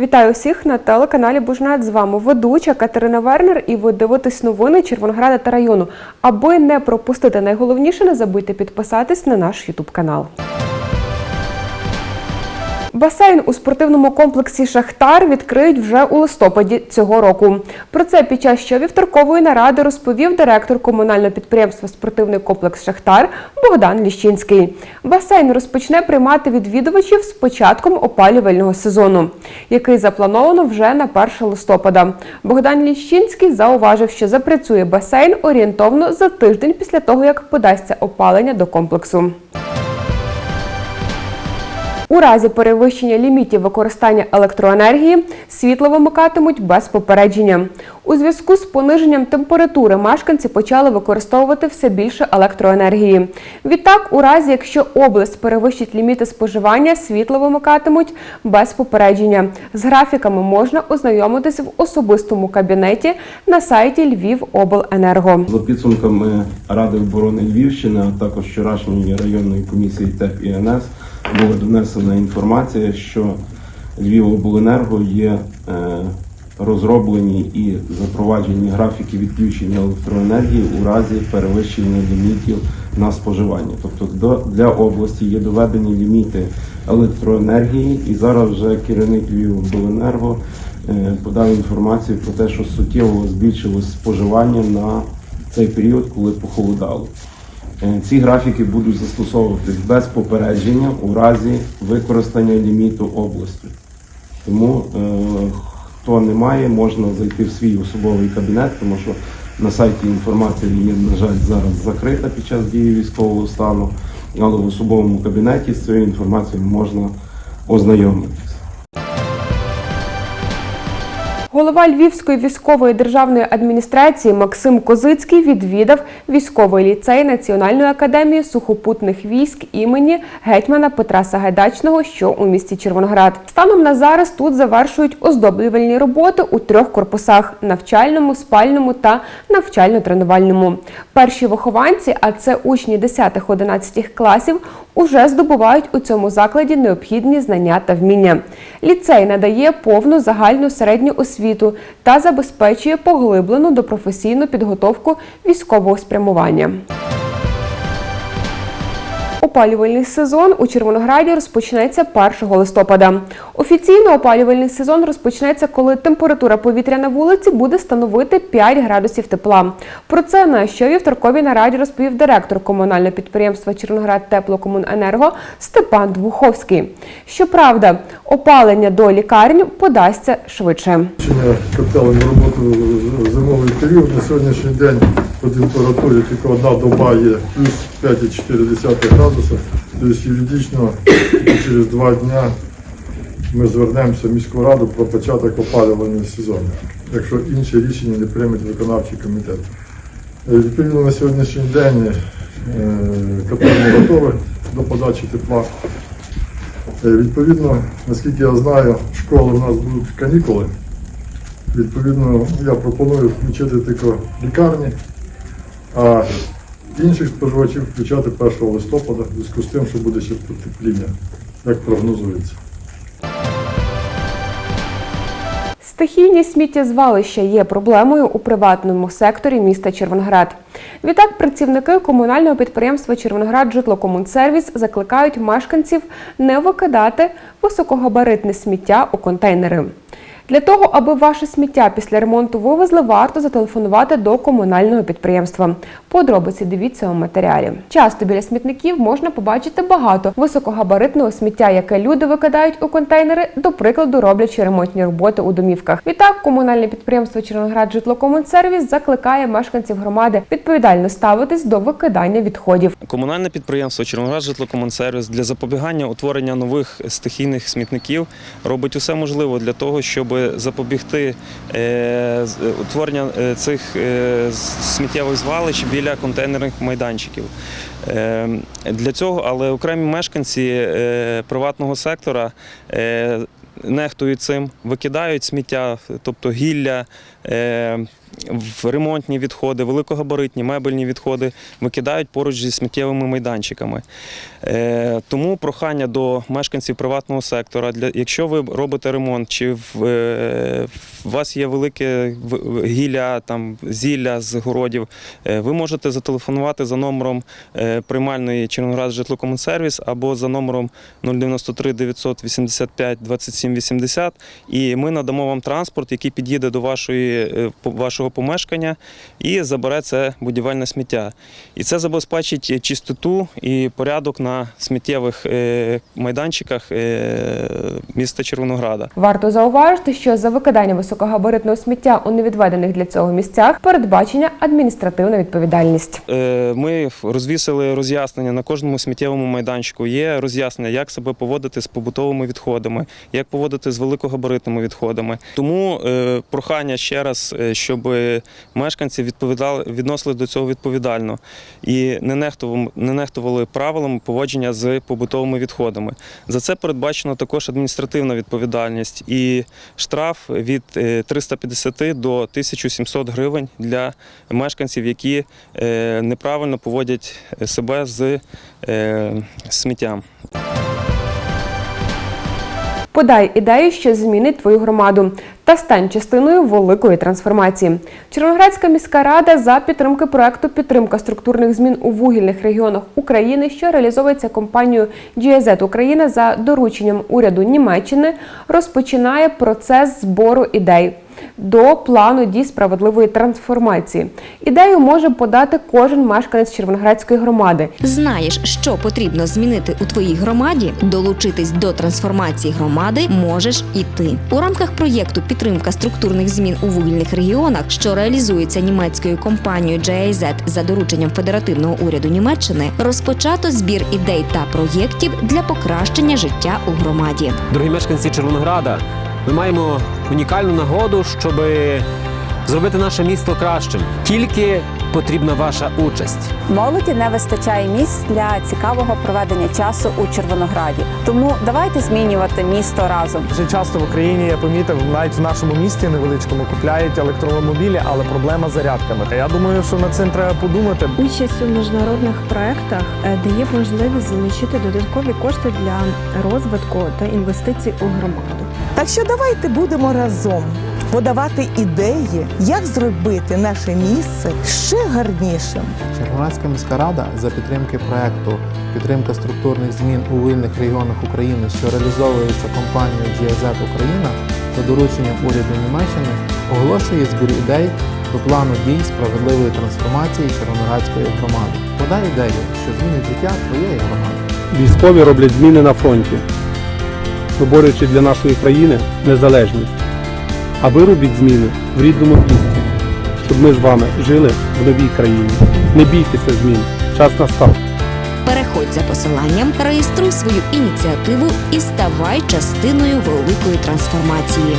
Вітаю всіх на телеканалі Бужнет. З вами ведуча Катерина Вернер. І ви дивитесь новини Червонограда та району. Аби не пропустити найголовніше, не забудьте підписатись на наш Ютуб канал. Басейн у спортивному комплексі Шахтар відкриють вже у листопаді цього року. Про це під час щовівторкової наради розповів директор комунального підприємства Спортивний комплекс Шахтар Богдан Ліщинський. Басейн розпочне приймати відвідувачів з початком опалювального сезону, який заплановано вже на 1 листопада. Богдан Ліщинський зауважив, що запрацює басейн орієнтовно за тиждень після того, як подасться опалення до комплексу. У разі перевищення лімітів використання електроенергії світло вимикатимуть без попередження. У зв'язку з пониженням температури мешканці почали використовувати все більше електроенергії. Відтак, у разі якщо область перевищить ліміти споживання, світло вимикатимуть без попередження. З графіками можна ознайомитись в особистому кабінеті на сайті Львівобленерго. За підсумками Ради оборони Львівщини, а також вчорашньої районної комісії ТЕП і НС була донесена інформація, що Львівобленерго є е, розроблені і запроваджені графіки відключення електроенергії у разі перевищення лімітів на споживання. Тобто для області є доведені ліміти електроенергії, і зараз вже керівник Львівобленерго е, подав інформацію про те, що суттєво збільшилось споживання на цей період, коли похолодало. Е, Ці графіки будуть застосовуватись без попередження у разі використання ліміту області. Тому е, хто не має, можна зайти в свій особовий кабінет, тому що на сайті інформація є, на жаль, зараз закрита під час дії військового стану, але в особовому кабінеті з цією інформацією можна ознайомитись. Голова Львівської військової державної адміністрації Максим Козицький відвідав військовий ліцей Національної академії сухопутних військ імені гетьмана Петра Сагайдачного, що у місті Червоноград. Станом на зараз тут завершують оздоблювальні роботи у трьох корпусах: навчальному, спальному та навчально-тренувальному. Перші вихованці, а це учні 10-11 класів, уже здобувають у цьому закладі необхідні знання та вміння. Ліцей надає повну загальну середню освіту та забезпечує поглиблену допрофесійну підготовку військового спрямування. Опалювальний сезон у Червонограді розпочнеться 1 листопада. Офіційно опалювальний сезон розпочнеться, коли температура повітря на вулиці буде становити 5 градусів тепла. Про це на щовівторковій нараді розповів директор комунального підприємства Червоноград Теплокомуненерго Степан Двуховський. Щоправда, опалення до лікарень подасться швидше. Котелень роботу зимовий період на сьогоднішній день по температурі тільки одна доба є плюс 5,4 градуса. Тобто юридично через два дня ми звернемося в міську раду про початок опалювального сезону, якщо інші рішення не прийметь виконавчий комітет. Е, Відповідно на сьогоднішній день е, котельні готові до подачі тепла. Е, Відповідно, наскільки я знаю, школи в нас будуть канікули. Відповідно, я пропоную включити тільки лікарні, а інших споживачів включати 1 листопада в зв'язку з тим, що буде ще потепління, як прогнозується. Стихійні сміттєзвалища є проблемою у приватному секторі міста Червоноград. Відтак, працівники комунального підприємства Червоноград Житлокомунсервіс закликають мешканців не викидати високогабаритне сміття у контейнери. Для того, аби ваше сміття після ремонту вивезли, варто зателефонувати до комунального підприємства. Подробиці дивіться у матеріалі. Часто біля смітників можна побачити багато високогабаритного сміття, яке люди викидають у контейнери, до прикладу, роблячи ремонтні роботи у домівках. Відтак, комунальне підприємство Червоноград Житлокомунсервіс закликає мешканців громади відповідально ставитись до викидання відходів. Комунальне підприємство Червоноград житлокомунсервіс для запобігання утворення нових стихійних смітників робить усе можливе для того, щоб запобігти е, утворення е, цих е, сміттєвих звалищ біля контейнерних майданчиків. Е, Для цього, але окремі мешканці е, приватного сектора е, нехтують цим, викидають сміття, тобто гілля, е, ремонтні відходи, великогабаритні мебельні відходи викидають поруч зі сміттєвими майданчиками. Е, Тому прохання до мешканців приватного сектора, якщо ви робите ремонт, чи в, е, вас є велике гілля, там, зілля з городів, ви можете зателефонувати за номером приймальної Червоноград житлокомунсервіс або за номером 093 985 27 80 і ми надамо вам транспорт, який під'їде до вашої, е, вашого помешкання і забере це будівельне сміття. І це забезпечить чистоту і порядок на сміттєвих е, майданчиках е, міста Червонограда. Варто зауважити, що за викидання високогабаритного сміття у невідведених для цього місцях передбачена адміністративна відповідальність. Ми розвісили роз'яснення на кожному сміттєвому майданчику. Є роз'яснення, як себе поводити з побутовими відходами, як поводити з великогабаритними відходами. Тому е, прохання ще раз, е, щоб мешканці відповідали, відносили до цього відповідально і не нехтували, не нехтували правилами поводження з побутовими відходами. За це передбачено також адміністративна відповідальність і штраф від е, 350 до 1700 гривень для мешканців, які е, неправильно поводять себе з е, сміттям. Подай ідею, що змінить твою громаду, та стань частиною великої трансформації. Червоноградська міська рада за підтримки проекту Підтримка структурних змін у вугільних регіонах України, що реалізовується компанією GIZ Україна за дорученням уряду Німеччини, розпочинає процес збору ідей. До плану дій справедливої трансформації ідею може подати кожен мешканець Червоноградської громади. Знаєш, що потрібно змінити у твоїй громаді? Долучитись до трансформації громади можеш і ти. У рамках проєкту підтримка структурних змін у вугільних регіонах, що реалізується німецькою компанією GIZ за дорученням федеративного уряду Німеччини, розпочато збір ідей та проєктів для покращення життя у громаді. Дорогі мешканці Червонограда, ми маємо унікальну нагоду, щоб зробити наше місто кращим. Тільки потрібна ваша участь. Молоді не вистачає місць для цікавого проведення часу у Червонограді. Тому давайте змінювати місто разом. Дуже часто в Україні я помітив, навіть в нашому місті невеличкому купляють електромобілі, але проблема з зарядками. Я думаю, що над цим треба подумати. Участь у міжнародних проектах е, дає можливість залучити додаткові кошти для розвитку та інвестицій у громаду. Так що давайте будемо разом подавати ідеї, як зробити наше місце ще гарнішим. Червоноградська міська рада за підтримки проекту Підтримка структурних змін у вільних регіонах України, що реалізовується компанією GIZ Україна за дорученням уряду Німеччини, оголошує збір ідей до плану дій справедливої трансформації Червоноградської громади. Подай ідею, що змінить життя твоєї громади. Військові роблять зміни на фронті, виборюючи для нашої країни незалежність. А ви робіть зміни в рідному місті, щоб ми з вами жили в новій країні. Не бійтеся змін, час настав. Переходь за посиланням, реєструй свою ініціативу і ставай частиною великої трансформації.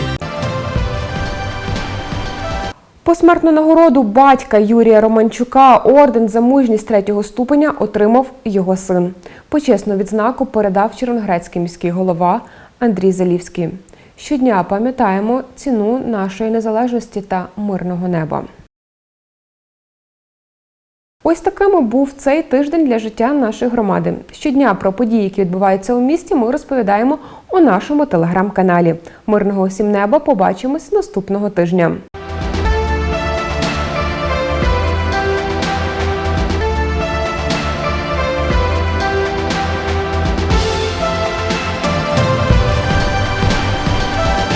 Посмертну нагороду батька Юрія Романчука орден за мужність третього ступеня отримав його син. Почесну відзнаку передав Червоноградський міський голова Андрій Залівський. Щодня пам'ятаємо ціну нашої незалежності та мирного неба. Ось такими був цей тиждень для життя нашої громади. Щодня про події, які відбуваються у місті, ми розповідаємо у нашому телеграм-каналі. Мирного усім неба побачимось наступного тижня.